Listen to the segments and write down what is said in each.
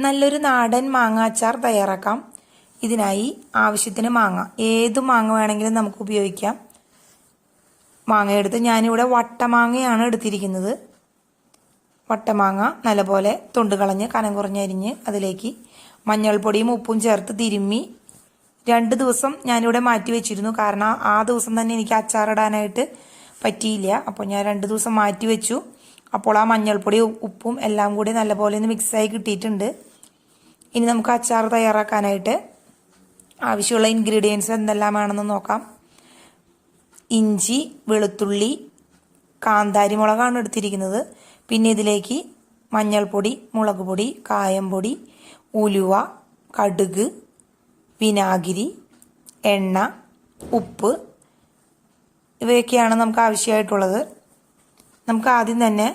നല്ലൊരു നാടൻ മാങ്ങ അച്ചാർ തയ്യാറാക്കാം. ഇതിനായി ആവശ്യത്തിന് മാങ്ങ. ഏത് മാങ്ങ വേണമെങ്കിലും നമുക്ക് ഉപയോഗിക്കാം. മാങ്ങ എടുത്ത് ഞാനിവിടെ വട്ടമാങ്ങയാണ് എടുത്തിരിക്കുന്നത്. വട്ടമാങ്ങ നല്ലപോലെ തൊണ്ട് കളഞ്ഞ് കനം കുറഞ്ഞരിഞ്ഞ് അതിലേക്ക് മഞ്ഞൾപ്പൊടിയും ഉപ്പും ചേർത്ത് തിരുമ്മി രണ്ട് ദിവസം ഞാനിവിടെ മാറ്റി വെച്ചിരുന്നു. കാരണം ആ ദിവസം തന്നെ എനിക്ക് അച്ചാറിടാനായിട്ട് പറ്റിയില്ല. അപ്പോൾ ഞാൻ രണ്ട് ദിവസം മാറ്റി വെച്ചു. അപ്പോൾ ആ മഞ്ഞൾപ്പൊടി ഉപ്പും എല്ലാം കൂടി നല്ലപോലെ ഒന്ന് മിക്സായി കിട്ടിയിട്ടുണ്ട്. ഇനി നമുക്ക് അച്ചാർ തയ്യാറാക്കാനായിട്ട് ആവശ്യമുള്ള ഇൻഗ്രീഡിയൻസ് എന്തെല്ലാമാണെന്ന് നോക്കാം. ഇഞ്ചി വെളുത്തുള്ളി കാന്താരി മുളകാണ് എടുത്തിരിക്കുന്നത്. പിന്നെ ഇതിലേക്ക് മഞ്ഞൾപ്പൊടി മുളക് പൊടി കായംപൊടി ഉലുവ കടുക് വിനാഗിരി എണ്ണ ഉപ്പ്. ഇവയൊക്കെയാണ് നമുക്ക് ആവശ്യമായിട്ടുള്ളത്. നമുക്ക് ആദ്യം തന്നെ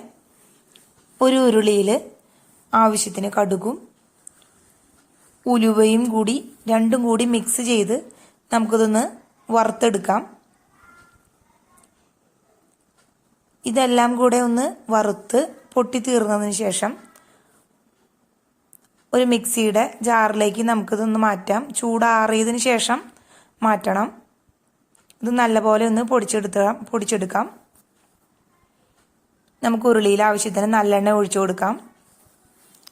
ഒരു ഉരുളിയിൽ ആവശ്യത്തിന് കടുകും ഉലുവയും കൂടി രണ്ടും കൂടി മിക്സ് ചെയ്ത് നമുക്കിതൊന്ന് വറുത്തെടുക്കാം. ഇതെല്ലാം കൂടെ ഒന്ന് വറുത്ത് പൊട്ടി തീർന്നതിന് ശേഷം ഒരു മിക്സിയുടെ ജാറിലേക്ക് നമുക്കിതൊന്ന് മാറ്റാം. ചൂടാറിയതിന് ശേഷം മാറ്റണം. ഇത് നല്ലപോലെ ഒന്ന് പൊടിച്ചെടുത്ത പൊടിച്ചെടുക്കാം. നമുക്ക് ഉരുളിയിൽ ആവശ്യത്തിന് നല്ലെണ്ണ ഒഴിച്ചു കൊടുക്കാം.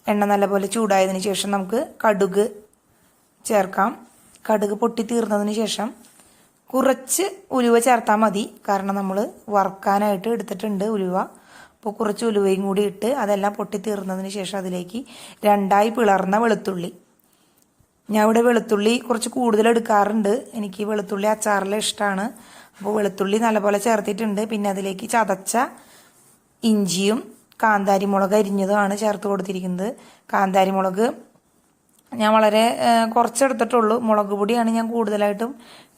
എണ്ണ നല്ലപോലെ ചൂടായതിന് ശേഷം നമുക്ക് കടുക് ചേർക്കാം. കടുക് പൊട്ടി തീർന്നതിന് ശേഷം കുറച്ച് ഉലുവ ചേർത്താൽ മതി. കാരണം നമ്മൾ വറുക്കാനായിട്ട് എടുത്തിട്ടുണ്ട് ഉലുവ. അപ്പോൾ കുറച്ച് ഉലുവയും കൂടി ഇട്ട് അതെല്ലാം പൊട്ടി തീർന്നതിന് ശേഷം അതിലേക്ക് രണ്ടായി പിളർന്ന വെളുത്തുള്ളി. ഞാൻ ഇവിടെ വെളുത്തുള്ളി കുറച്ച് കൂടുതൽ എടുക്കാറുണ്ട്. എനിക്ക് വെളുത്തുള്ളി അച്ചാറിൽ ഇഷ്ടമാണ് അപ്പോൾ വെളുത്തുള്ളി നല്ലപോലെ ചേർത്തിട്ടുണ്ട്. പിന്നെ അതിലേക്ക് ചതച്ച ഇഞ്ചിയും കാന്താരി മുളക് അരിഞ്ഞതുമാണ് ചേർത്ത് കൊടുത്തിരിക്കുന്നത്. കാന്താരി മുളക് ഞാൻ വളരെ കുറച്ചെടുത്തിട്ടുള്ളൂ. മുളക് പൊടിയാണ് ഞാൻ കൂടുതലായിട്ടും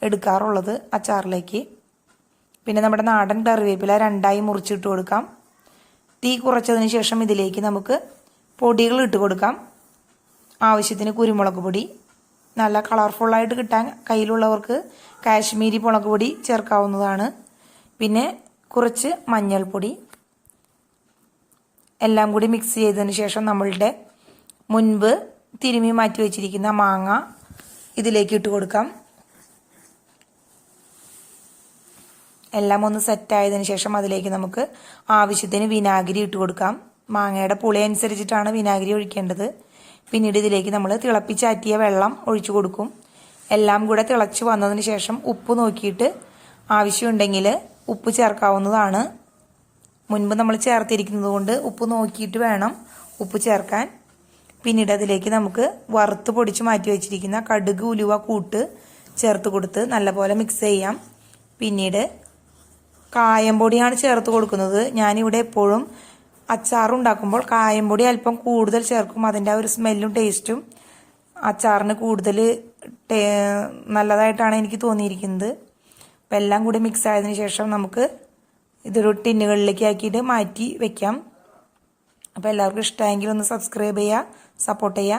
എടുക്കാറുള്ളത് അച്ചാറിലേക്ക്. പിന്നെ നമ്മുടെ നാടൻ കറിവേപ്പില രണ്ടായി മുറിച്ചിട്ട് കൊടുക്കാം. തീ കുറച്ചതിന് ശേഷം ഇതിലേക്ക് നമുക്ക് പൊടികൾ ഇട്ട് കൊടുക്കാം. ആവശ്യത്തിന് കുരുമുളക് പൊടി. നല്ല കളർഫുള്ളായിട്ട് കിട്ടാൻ കയ്യിലുള്ളവർക്ക് കാശ്മീരി മുളക് പൊടി ചേർക്കാവുന്നതാണ്. പിന്നെ കുറച്ച് മഞ്ഞൾപ്പൊടി എല്ലാം കൂടി മിക്സ് ചെയ്തതിന് ശേഷം നമ്മളുടെ മുൻപ് തിരുമി മാറ്റി വെച്ചിരിക്കുന്ന മാങ്ങ ഇതിലേക്ക് ഇട്ട് കൊടുക്കാം. എല്ലാം ഒന്ന് സെറ്റായതിന് ശേഷം അതിലേക്ക് നമുക്ക് ആവശ്യത്തിന് വിനാഗിരി ഇട്ട് കൊടുക്കാം. മാങ്ങയുടെ പുളി അനുസരിച്ചിട്ടാണ് വിനാഗിരി ഒഴിക്കേണ്ടത്. പിന്നീട് ഇതിലേക്ക് നമ്മൾ തിളപ്പിച്ചാറ്റിയ വെള്ളം ഒഴിച്ചു കൊടുക്കും. എല്ലാം കൂടെ തിളച്ച് വന്നതിന് ശേഷം ഉപ്പ് നോക്കിയിട്ട് ആവശ്യമുണ്ടെങ്കിൽ ഉപ്പ് ചേർക്കാവുന്നതാണ്. മുൻപ് നമ്മൾ ചേർത്തിരിക്കുന്നത് കൊണ്ട് ഉപ്പ് നോക്കിയിട്ട് വേണം ഉപ്പ് ചേർക്കാൻ. പിന്നീട് അതിലേക്ക് നമുക്ക് വറുത്ത് പൊടിച്ച് മാറ്റി വെച്ചിരിക്കുന്ന കടുക് ഉലുവ കൂട്ട് ചേർത്ത് കൊടുത്ത് നല്ലപോലെ മിക്സ് ചെയ്യാം. പിന്നീട് കായംപൊടിയാണ് ചേർത്ത് കൊടുക്കുന്നത്. ഞാനിവിടെ എപ്പോഴും അച്ചാർ അച്ചാറുണ്ടാക്കുമ്പോൾ കായംപൊടി അല്പം കൂടുതൽ ചേർക്കും. അതിന്റെ ആ ഒരു സ്മെല്ലും ടേസ്റ്റും അച്ചാറിന് കൂടുതൽ നല്ലതായിട്ടാണ് എനിക്ക് തോന്നിയിരിക്കുന്നത്. അപ്പം എല്ലാം കൂടി മിക്സ് ആയതിനു ശേഷം നമുക്ക് ഇതൊരു ടിന്നുകളിലേക്ക് ആക്കിയിട്ട് മാറ്റി വെക്കാം. അപ്പോൾ എല്ലാവർക്കും ഇഷ്ടമായെങ്കിൽ ഒന്ന് സബ്സ്ക്രൈബ് ചെയ്യുക സപ്പോർട്ട് ചെയ്യുക.